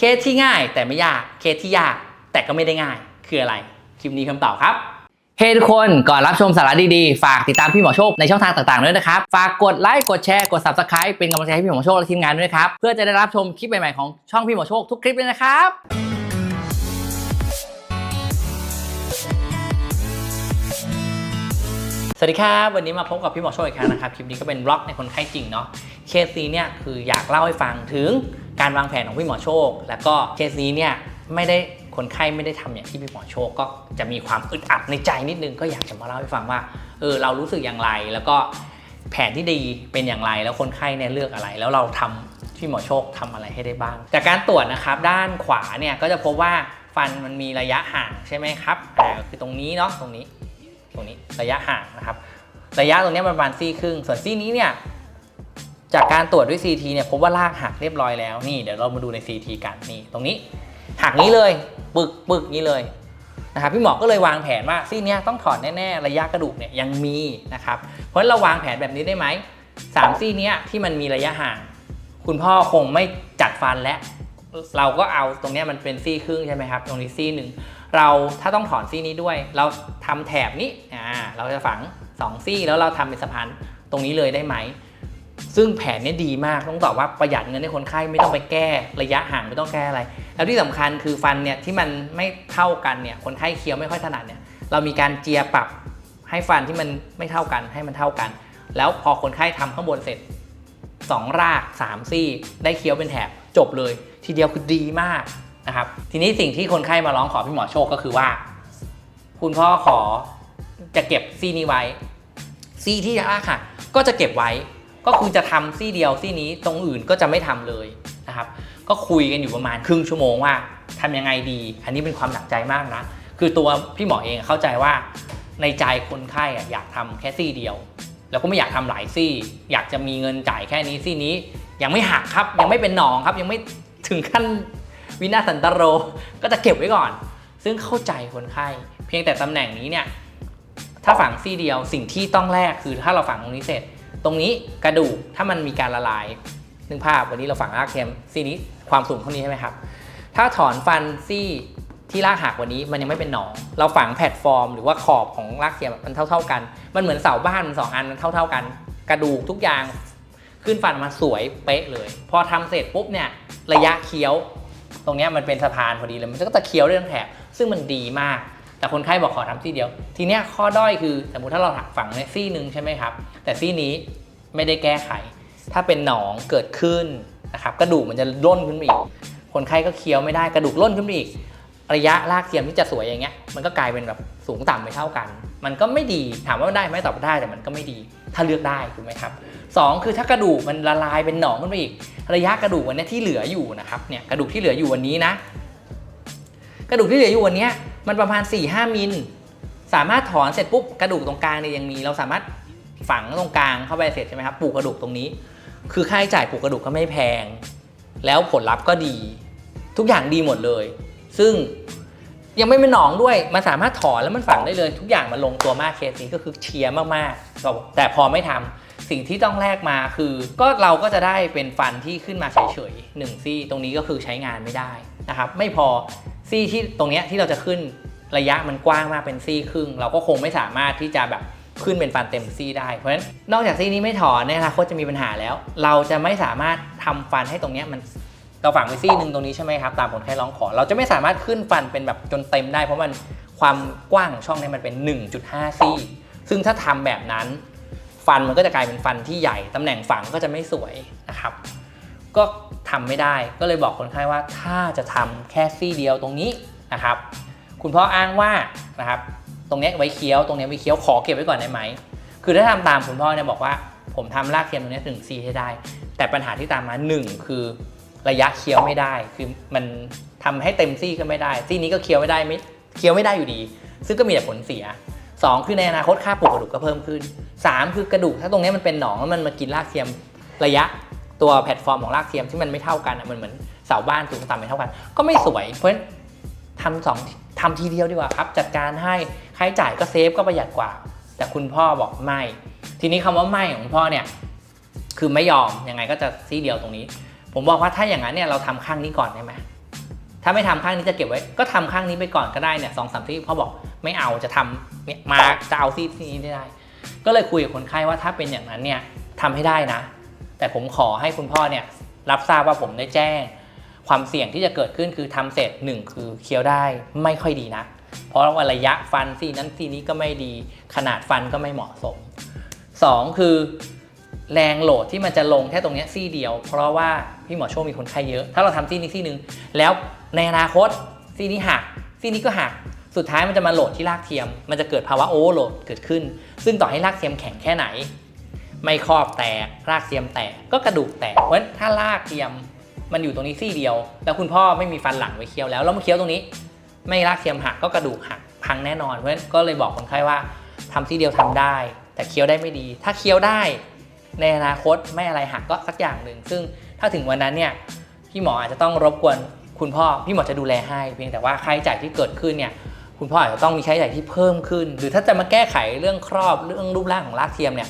เคสที่ง่ายแต่ไม่ยาก เคสที่ยากแต่ก็ไม่ได้ง่าย คืออะไร คลิปนี้คำตอบครับเฮ้ทุกคนก่อนรับชมสาระดีๆ ฝากติดตามพี่หมอโชคในช่องทางต่างๆด้วยนะครับ ฝากกดไลค์กดแชร์กด subscribe เป็นกำลังใจให้พี่หมอโชคและทีมงานด้วยนะครับ เพื่อจะได้รับชมคลิปใหม่ๆของช่องพี่หมอโชคทุกคลิปเลยนะครับสวัสดีครับ วันนี้มาพบกับพี่หมอโชคอีกครั้งนะครับ คลิปนี้ก็เป็นบล็อกในคนไข้จริงเนาะเคสนี้เนี่ยคืออยากเล่าให้ฟังถึง การวางแผนของพี่หมอโชค แล้วก็เคสนี้เนี่ยไม่ได้คนไข้ไม่ได้ทำอย่างที่พี่หมอโชคก็จะมีความอึดอัดในใจนิดนึงก็อยากจะมาเล่าให้ฟังว่าเออเรารู้สึกอย่างไร แล้วก็แผนที่ดีเป็นอย่างไรแล้วคนไข้เนี่ยเลือกอะไร แล้วเราทำพี่หมอโชคทำอะไรให้ได้บ้าง จากการตรวจนะครับด้านขวาเนี่ยก็จะพบว่าฟันมันมีระยะห่างใช่ไหมครับอ่าคือตรงนี้เนาะตรงนี้ ตรงนี้ระยะห่างนะครับ ระยะตรงนี้ประมาณซี่ครึ่งส่วนซี่นี้เนี่ย จากการตรวจด้วย CT เนี่ยพบว่าลากหักเรียบร้อยแล้วนี่เดี๋ยวเรามาดูใน CT กันนี่ตรงนี้ หักนี้เลยปึกปึกนี้เลยนะครับพี่หมอก็เลยวางแผนว่าซี่เนี้ยต้องถอดแน่ๆระยะกระดูกเนี่ยยังมีนะครับเพราะฉะนั้นเราวางแผนแบบนี้ได้ไหมสามซี่เนี้ยที่มันมีระยะห่าง คุณพ่อคงไม่จัดฟันและ เราก็เอาตรงเนี้ยมันเป็นซี่ครึ่งใช่ไหมครับตรงนี้ซี่หนึ่งเราถ้าต้องถอนซี่นี้ด้วย เราทำแถบนี้อ่าเราจะฝังสองซี่แล้วเราทำเป็นสะพานตรงนี้เลยได้ไหม ซึ่งแผนนี้ดีมากต้องตอบว่าประหยัดเงินให้คนไข้ไม่ต้องไปแก้ระยะห่างไม่ต้องแก้อะไร แล้วที่สำคัญคือฟันเนี่ยที่มันไม่เท่ากันเนี่ยคนไข้เคี้ยวไม่ค่อยถนัดเนี่ยเรามีการเจียปรับให้ฟันที่มันไม่เท่ากันให้มันเท่ากัน แล้วพอคนไข้ทำข้างบนเสร็จสองรากสามซี่ ได้เคี้ยวเป็นแถบจบเลย ทีเดียวคือดีมากนะครับทีนี้สิ่งที่คนไข้มาร้องขอพี่หมอโชคก็คือว่า คุณพ่อขอจะเก็บซี่นี้ไว้ซี่ที่รากหักก็จะเก็บไว้ ก็คือจะทำซี่เดียวซี่นี้ตรงอื่นก็จะไม่ทำเลยนะครับ ก็คุยกันอยู่ประมาณครึ่งชั่วโมงว่าทำยังไงดี อันนี้เป็นความหนักใจมากนะคือตัวพี่หมอเองเข้าใจว่าในใจคนไข้อะอยากทำแค่ซี่เดียว แล้วก็ไม่อยากทำหลายซี่ อยากจะมีเงินจ่ายแค่นี้ซี่นี้ ยังไม่หักครับ ยังไม่เป็นหนองครับ ยังไม่ถึงขั้นวินาสันตโร ก็จะเก็บไว้ก่อน ซึ่งเข้าใจคนไข้ เพียงแต่ตำแหน่งนี้เนี่ย ถ้าฝังซี่เดียวสิ่งที่ต้องแลกคือถ้าเราฝังตรงนี้เสร็จ รงนี้กระดูกถ้ามันมีการละลายนึกภาพวันนี้เราฝังรากเทียมซี่นี้ความสูงเท่านี้ใช่ไหมครับ ถ้าถอนฟันซี่ที่รากหักวันนี้มันยังไม่เป็นหนอง เราฝังแพลตฟอร์ม หรือว่าขอบของรากเทียมมันเท่า ๆกัน มันเหมือนเสาบ้านมันสองอันมันเท่า ๆกัน กระดูกทุกอย่างขึ้นฟันมาสวยเป๊ะเลย พอทำเสร็จปุ๊บเนี่ยระยะเคี้ยว ตรงนี้มันเป็นสะพานพอดีเลยมันก็จะเคี้ยวได้ทั้งแถบซึ่งมันดีมาก แต่คนไข้บอกขอทำซี่เดียว ทีเนี้ยข้อด้อยคือสมมติถ้าเราหักฝังเนี่ยซี่หนึ่งใช่ไหมครับ แต่ซี่นี้ไม่ได้แก้ไข ถ้าเป็นหนองเกิดขึ้นนะครับกระดูกมันจะร่นขึ้นมาอีก คนไข้ก็เคี้ยวไม่ได้กระดูกร่นขึ้นมาอีก ระยะลากเทียมที่จะสวยอย่างเงี้ยมันก็กลายเป็นแบบสูงต่ำไม่เท่ากัน มันก็ไม่ดีถามว่าได้ไหมตอบว่าได้แต่มันก็ไม่ดี ถ้าเลือกได้ถูกไหมครับสองคือถ้ากระดูกมันละลายเป็นหนองขึ้นมาอีก ระยะกระดูกวันเนี้ยที่เหลืออยู่นะครับเนี่ยกระดูกที่เหลืออยู่วันนี้นะ กระดูกที่เหลืออยู่วันนี้ มันประมาณ 4-5 มิล สามารถถอนเสร็จปุ๊บกระดูกตรงกลางเนี่ยยังมี เราสามารถฝังตรงกลางเข้าไปเสร็จใช่ไหมครับปลูกกระดูกตรงนี้ คือค่าใช้จ่ายปลูกกระดูกก็ไม่แพง แล้วผลลัพธ์ก็ดี ทุกอย่างดีหมดเลย ซึ่งยังไม่เป็นหนองด้วย มันสามารถถอนแล้วมันฝังได้เลย ทุกอย่างมันลงตัวมากเคสนี้ก็คือเชียร์มากๆแต่พอไม่ทำสิ่งที่ต้องแลกมาคือ ก็เราก็จะได้เป็นฟันที่ขึ้นมาเฉยๆหนึ่งซี่ ตรงนี้ก็คือใช้งานไม่ได้นะครับ ไม่พอ ซี่ที่ตรงเนี้ยที่เราจะขึ้นระยะมันกว้างมากเป็นซี่ครึ่ง เราก็คงไม่สามารถที่จะแบบขึ้นเป็นฟันเต็มซี่ได้ เพราะฉะนั้นนอกจากซี่นี้ไม่ถอนเนี่นะคตจะมีปัญหาแล้ว เราจะไม่สามารถทำฟันให้ตรงเนี้ยมันเราฝังไปซี่หนึ่งตรงนี้ใช่ไหมครับตามผลไข้ร้องขอ เราจะไม่สามารถขึ้นฟันเป็นแบบจนเต็มได้ เพราะมันความกว้างของช่องนี้มันเป็น 1.5 ซี่ ซึ่งถ้าทำแบบนั้น ฟันมันก็จะกลายเป็นฟันที่ใหญ่ตำแหน่งฝังก็จะไม่สวยนะครับ ก็ ทำไม่ได้ ก็เลยบอกคนไข้ว่าถ้าจะทำแค่ซี่เดียวตรงนี้นะครับ คุณพ่ออ้างว่านะครับตรงนี้ไว้เคี้ยวตรงนี้ไว้เคี้ยวขอเก็บไว้ก่อนได้ไหม คือถ้าทำตามคุณพ่อเนี่ยบอกว่า ผมทำรากเทียมตรงนี้ถึงซี่ให้ได้ แต่ปัญหาที่ตามมาหนึ่งคือระยะเคี้ยวไม่ได้ คือมันทำให้เต็มซี่ก็ไม่ได้ ซี่นี้ก็เคี้ยวไม่ได้ไม่เคี้ยวไม่ได้อยู่ดี ซึ่งก็มีแต่ผลเสียสองคือในอนาคตค่าปลูกกระดูกก็เพิ่มขึ้นสามคือกระดูกถ้าตรงนี้มันเป็นหนองแล้วมันมากินรากเทียมระยะ ตัวแพลตฟอร์มของรากเทียมที่มันไม่เท่ากันอะมันเหมือนเสาบ้านสูงต่ำไม่เท่ากัน ก็ไม่สวย เพราะฉะนั้นทำสองทำทีเดียวดีกว่าครับ จัดการให้ค่าใช้จ่ายก็เซฟก็ประหยัดกว่า แต่คุณพ่อบอกไม่ ทีนี้คำว่าไม่ของพ่อเนี่ยคือไม่ยอมยังไงก็จะซี่เดียวตรงนี้ ผมบอกว่าถ้าอย่างนั้นเนี่ยเราทำข้างนี้ก่อนได้ไหมถ้าไม่ทำข้างนี้จะเก็บไว้ ก็ทำข้างนี้ไปก่อนก็ได้เนี่ยสองสามที่พ่อบอกไม่เอาจะทำเนี่ยมาจะเอาซี่นี้ได้ ก็เลยคุยกับคนไข้ว่าถ้าเป็นอย่างนั้นเนี่ยทำให้ได้นะ แต่ผมขอให้คุณพ่อเนี่ยรับทราบว่าผมได้แจ้ง ความเสี่ยงที่จะเกิดขึ้นคือทำเสร็จหนึ่งคือเคี้ยวได้ไม่ค่อยดีนะ เพราะว่าระยะฟันซี่นั้นซี่นี้ก็ไม่ดีขนาดฟันก็ไม่เหมาะสมสองคือแรงโหลดที่มันจะลงแค่ตรงนี้ซี่เดียว เพราะว่าพี่หมอโชคมีคนไข้เยอะ ถ้าเราทำซี่นี้ซี่หนึ่งแล้วในอนาคตซี่นี้หักซี่นี้ก็หักสุดท้ายมันจะมาโหลดที่รากเทียม มันจะเกิดภาวะโอเวอร์โหลดเกิดขึ้น ซึ่งต่อให้รากเทียมแข็งแค่ไหน ไม่ครอบแตกรากเทียมแตกก็กระดูกแตกเพราะฉะนั้นถ้ารากเทียมมันอยู่ตรงนี้ซี่เดียว แล้วคุณพ่อไม่มีฟันหลังไว้เคี้ยวแล้วแล้วมาเคี้ยวตรงนี้ ไม่รากเทียมหักก็กระดูกหักพังแน่นอนเพราะฉะนั้นก็เลยบอกคนไข้ว่าทำซี่เดียวทำได้ แต่เคี้ยวได้ไม่ดี ถ้าเคี้ยวได้ในอนาคตไม่อะไรหักก็สักอย่างหนึ่ง ซึ่งถ้าถึงวันนั้นเนี่ยพี่หมออาจจะต้องรบกวนคุณพ่อพี่หมอจะดูแลให้เพียงแต่ว่าค่าใช้จ่ายที่เกิดขึ้นเนี่ยคุณพ่ออาจจะต้องมีค่าใช้จ่ายที่เพิ่มขึ้น หรือถ้าจะมาแก้ไขเรื่องครอบเรื่องรูปร่างของรากเทียมเนี่ย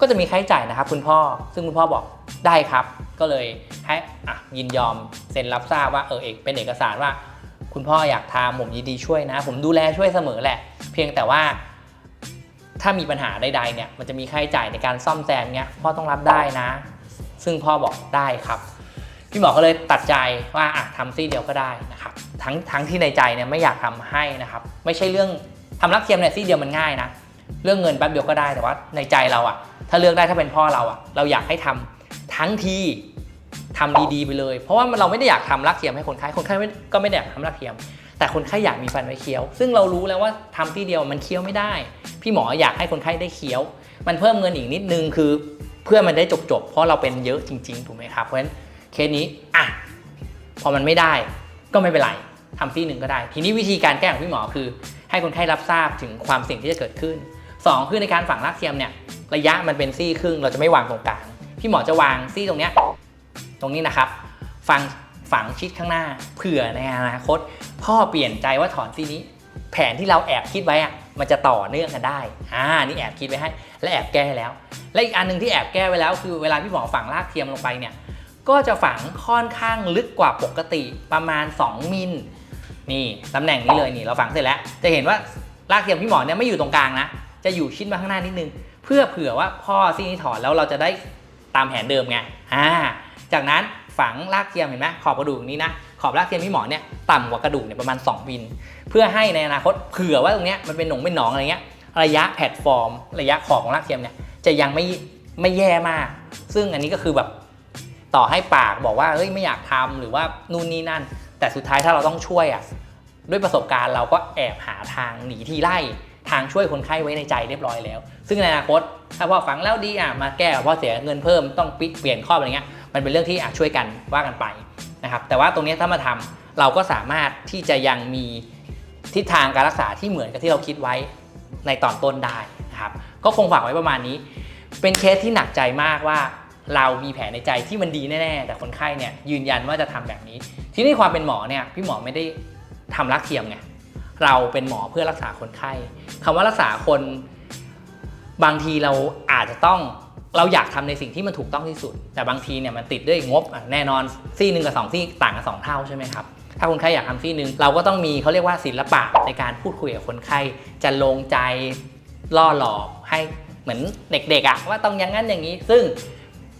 ก็จะมีค่าใช้จ่ายนะครับคุณพ่อ ซึ่งคุณพ่อบอกได้ครับ ก็เลยให้อะยินยอมเซ็นรับทราบว่าเออเอกเป็นเอกสารว่า คุณพ่ออยากทำผมยินดีช่วยนะ ผมดูแลช่วยเสมอแหละ เพียงแต่ว่าถ้ามีปัญหาใดๆเนี่ยมันจะมีค่าใช้จ่ายในการซ่อมแซมเนี้ยพ่อต้องรับได้นะ ซึ่งพ่อบอกได้ครับ พี่หมอก็เลยตัดใจว่าอะทำซี่เดียวก็ได้นะครับทั้งทั้งที่ในใจเนี่ยไม่อยากทำให้นะครับไม่ใช่เรื่องทำรักเทียมเนี่ยซี่เดียวมันง่ายนะเรื่องเงินแป๊บเดียวก็ได้แต่ว่าในใจเราอะ ถ้าเลือกได้ถ้าเป็นพ่อเราอะเราอยากให้ทำทั้งทีทำดีๆไปเลย เพราะว่าเราไม่ได้อยากทำรักเทียมให้คนไข้คนไข้ก็ไม่ได้อยากทำรักเทียม แต่คนไข้อยากมีฟันไว้เคี้ยว ซึ่งเรารู้แล้วว่าทำที่เดียวมันเคี้ยวไม่ได้ พี่หมออยากให้คนไข้ได้เคี้ยว มันเพิ่มเงินอีกนิดนึงคือ เพื่อมันได้จบๆเพราะเราเป็นเยอะจริงๆถูกไหมครับเพราะฉะนั้นเคสนี้อะพอมันไม่ได้ก็ไม่เป็นไรทำที่หนึ่งก็ได้ ทีนี้วิธีการแก้ของพี่หมอคือ ให้คนไข้รับทราบถึงความเสี่ยงที่จะเกิดขึ้นสองคือในการฝังรากเทียมเนี่ย ระยะมันเป็นซี่ครึ่ง เราจะไม่วางตรงกลาง พี่หมอจะวางซี่ตรงเนี้ยตรงนี้นะครับฝังฝังชิดข้างหน้า เผื่อในอนาคต พ่อเปลี่ยนใจว่าถอนซี่นี้ แผนที่เราแอบคิดไว้อะมันจะต่อเนื่องกันได้ อ่า นี่แอบคิดไว้ให้ และแอบแก้ให้แล้ว และอีกอันหนึ่งที่แอบแก้ไว้แล้วคือเวลาพี่หมอฝังรากเทียมลงไปเนี่ย ก็จะฝังค่อนข้างลึกกว่าปกติประมาณ 2 มิล นี่ตำแหน่งนี้เลยนี่เราฝังเสร็จแล้ว จะเห็นว่ารากเทียมพี่หมอเนี่ยไม่อยู่ตรงกลางนะ จะอยู่ชิดมาข้างหน้านิดนึง เพื่อเผื่อว่าพ่อซี่นี้ถอนแล้วเราจะได้ตามแผนเดิมไงอ่าจากนั้นฝังรากเทียมเห็นไหมขอบกระดูกนี้นะขอบรากเทียมพี่หมอเนี่ยต่ำกว่ากระดูกเนี่ยประมาณ 2 มิล เพื่อให้ในอนาคตเผื่อว่าตรงเนี้ยมันเป็นหนองเป็นหนองอะไรเงี้ยระยะแพลตฟอร์ม ระยะขอบของรากเทียมเนี่ยจะยังไม่ไม่แย่มาก ซึ่งอันนี้ก็คือแบบต่อให้ปากบอกว่าเฮ้ยไม่อยากทำหรือว่านู่นนี่นั่น แต่สุดท้ายถ้าเราต้องช่วยอะด้วยประสบการณ์เราก็แอบหาทางหนีทีไล่ ทางช่วยคนไข้ไว้ในใจเรียบร้อยแล้ว ซึ่งในอนาคต ถ้าพ่อฝังแล้วดีอะมาแก้พอเสียเงินเพิ่มต้องปิดเปลี่ยนข้ออะไรเงี้ยมันเป็นเรื่องที่อะช่วยกันว่ากันไปนะครับแต่ว่าตรงนี้ถ้ามาทำเราก็สามารถที่จะยังมีทิศทางการรักษาที่เหมือนกับที่เราคิดไว้ในตอนต้นได้นะครับก็คงฝากไว้ประมาณนี้ เป็นเคสที่หนักใจมากว่าเรามีแผลในใจที่มันดีแน่ๆ แต่คนไข้เนี่ยยืนยันว่าจะทำแบบนี้ ที่นี่ความเป็นหมอเนี่ยพี่หมอไม่ได้ทำรักเทียมไง เราเป็นหมอเพื่อรักษาคนไข้คำว่ารักษาคนบางทีเราอาจจะต้องเราอยากทำในสิ่งที่มันถูกต้องที่สุด แต่บางทีเนี่ยมันติดด้วยงบแน่นอนซี่หนึ่งกับสองซี่ต่างกันสองเท่าใช่ไหมครับถ้าคนไข้อยากทำซี่หนึ่งเราก็ต้องมีเขาเรียกว่าศิลปะในการพูดคุยกับคนไข้จะลงใจล่อหลอกให้เหมือนเด็กๆอะว่าต้องอย่างนั้นอย่างนี้ ซึ่ง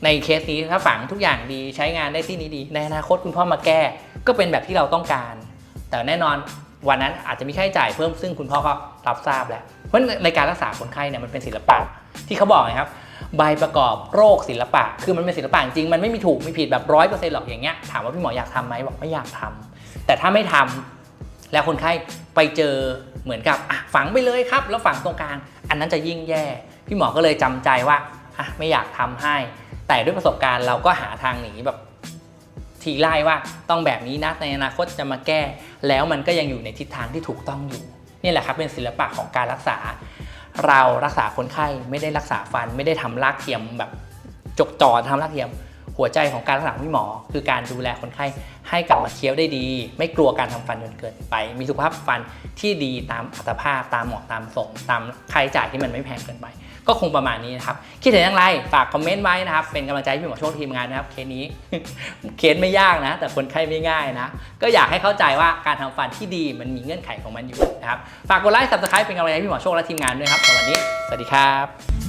ในเคสนี้ถ้าฝังทุกอย่างดีใช้งานได้ที่นี้ดี ในอนาคตคุณพ่อมาแก้ ก็เป็นแบบที่เราต้องการ แต่แน่นอน วันนั้นอาจจะมีค่าใช้จ่ายเพิ่มซึ่งคุณพ่อก็รับทราบแล้วเพราะในการรักษาคนไข้เนี่ยมันเป็นศิลปะที่เขาบอกนะครับใบประกอบโรคศิลปะ คือมันเป็นศิลปะจริงมันไม่มีถูกไม่ผิดแบบร้อยเปอร์เซ็นต์หรอกอย่างเงี้ยถามว่าพี่หมออยากทำไหมบอกไม่อยากทำแต่ถ้าไม่ทำแล้วคนไข้ไปเจอเหมือนกับฝังไปเลยครับ แล้วฝังตรงกลาง อันนั้นจะยิ่งแย่ พี่หมอก็เลยจำใจว่าไม่อยากทำให้ แต่ด้วยประสบการณ์เราก็หาทางหนีแบบ ทีไล่ว่าต้องแบบนี้นะในอนาคตจะมาแก้ แล้วมันก็ยังอยู่ในทิศทางที่ถูกต้องอยู่นี่แหละครับเป็นศิลปะของการรักษา เรารักษาคนไข้ไม่ได้รักษาฟัน ไม่ได้ทำรากเทียมแบบจกจอทำรากเทียม หัวใจของการรักษาพี่หมอ คือการดูแลคนไข้ให้กลับมาเคี้ยวได้ดี ไม่กลัวการทำฟันจนเกินไป มีสุขภาพฟันที่ดีตามอัตภาพตามเหมาะตามสมตามค่าใช้จ่ายที่มันไม่แพงเกินไป ก็คงประมาณนี้นะครับ คิดเห็นอย่างไร ฝากคอมเมนต์ไว้นะครับ เป็นกำลังใจให้พี่หมอโชคทีมงานนะครับ เคสนี้ เคสไม่ยากนะ แต่คนไข้ไม่ง่ายนะ ก็อยากให้เข้าใจว่าการทำฟันที่ดีมันมีเงื่อนไขของมันอยู่นะครับ ฝากกดไลค์ subscribe เป็นกำลังใจให้พี่หมอโชคและทีมงานด้วยครับสวัสดี สวัสดีครับ